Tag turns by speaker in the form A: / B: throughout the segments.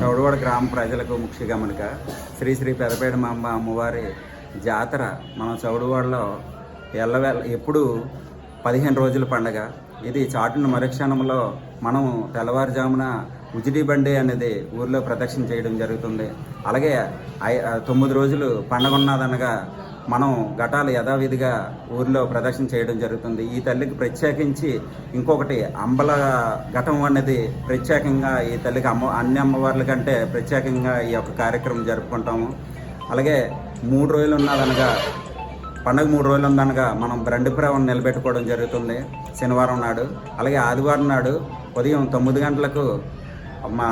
A: చౌడవాడ గ్రామ ప్రజలకు ముఖ్య గమనిక శ్రీ శ్రీ పెదపేడ మాంబ అమ్మవారి జాతర మన చౌడవాడలో ఎల్లవేళ ఎప్పుడు పదిహేను రోజుల పండగ. ఇది చాటున మరుక్షణంలో మనం తెల్లవారుజామున ఉజిడి బండి అనేది ఊర్లో ప్రదక్షిణ చేయడం జరుగుతుంది. అలాగే తొమ్మిది రోజులు పండగ ఉన్నదనగా మనం ఘటాలు యథావిధిగా ఊరిలో ప్రదర్శన చేయడం జరుగుతుంది. ఈ తల్లికి ప్రత్యేకించి ఇంకొకటి అంబల ఘటం అనేది ప్రత్యేకంగా ఈ తల్లికి అమ్మ అన్ని అమ్మవార్ల కంటే ప్రత్యేకంగా ఈ యొక్క కార్యక్రమం జరుపుకుంటాము. అలాగే మూడు రోజులు ఉన్నదనగా పండగ మూడు రోజులు ఉందనగా మనం బ్రండి ప్రేమను నిలబెట్టుకోవడం జరుగుతుంది శనివారం నాడు. అలాగే ఆదివారం నాడు ఉదయం తొమ్మిది గంటలకు మా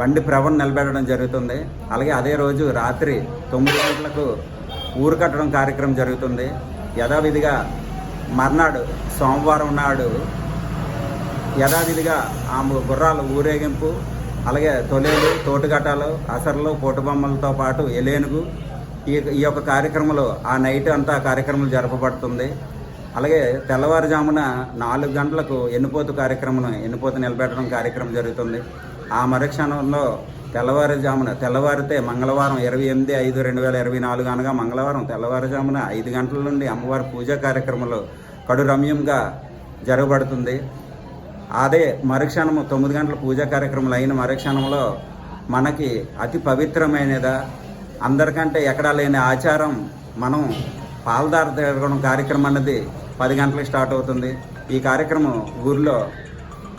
A: బండి ప్రవణ నిలబెట్టడం జరుగుతుంది. అలాగే అదే రోజు రాత్రి తొమ్మిది గంటలకు ఊరు కట్టడం కార్యక్రమం జరుగుతుంది. యథావిధిగా మర్నాడు సోమవారం నాడు యథావిధిగా ఆ గుర్రాలు ఊరేగింపు అలాగే తొలేలు తోటుగట్టాలు అసర్లు పోటుబొమ్మలతో పాటు ఎలేనుగు ఈ ఈ యొక్క కార్యక్రమంలో ఆ నైట్ అంతా కార్యక్రమం జరపబడుతుంది. అలాగే తెల్లవారుజామున నాలుగు గంటలకు ఎన్నిపోతు కార్యక్రమం ఎన్నిపోతు నిలబెట్టడం కార్యక్రమం జరుగుతుంది. ఆ మరుక్షణంలో తెల్లవారుజామున తెల్లవారితే మంగళవారం ఇరవై ఎనిమిది ఐదు రెండు వేల ఇరవై నాలుగు అనగా మంగళవారం తెల్లవారుజామున ఐదు గంటల నుండి అమ్మవారి పూజా కార్యక్రమంలో కడు రమ్యంగా జరగబడుతుంది. అదే మరుక్షణము తొమ్మిది గంటల పూజా కార్యక్రమాలు అయిన మరుక్షణంలో మనకి అతి పవిత్రమైనదా అందరికంటే ఎక్కడా లేని ఆచారం మనం పాలదార తిరగడం కార్యక్రమం అన్నది పది గంటలకు స్టార్ట్ అవుతుంది. ఈ కార్యక్రమం ఊర్లో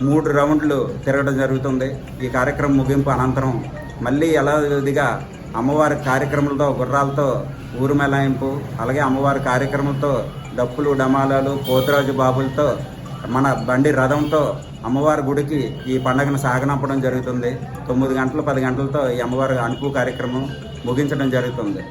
A: మూడు రౌండ్లు తిరగడం జరుగుతుంది. ఈ కార్యక్రమం ముగింపు అనంతరం మళ్ళీ యథావిధిగా అమ్మవారి కార్యక్రమాలతో గుర్రాలతో ఊరు మెలాయింపు అలాగే అమ్మవారి కార్యక్రమంతో డప్పులు డమాలాలు పోతురాజు బాబులతో మన బండి రథంతో అమ్మవారి గుడికి ఈ పండగను సాగనంపడం జరుగుతుంది. తొమ్మిది గంటలు పది గంటలతో ఈ అమ్మవారి అనుపు కార్యక్రమం ముగించడం జరుగుతుంది.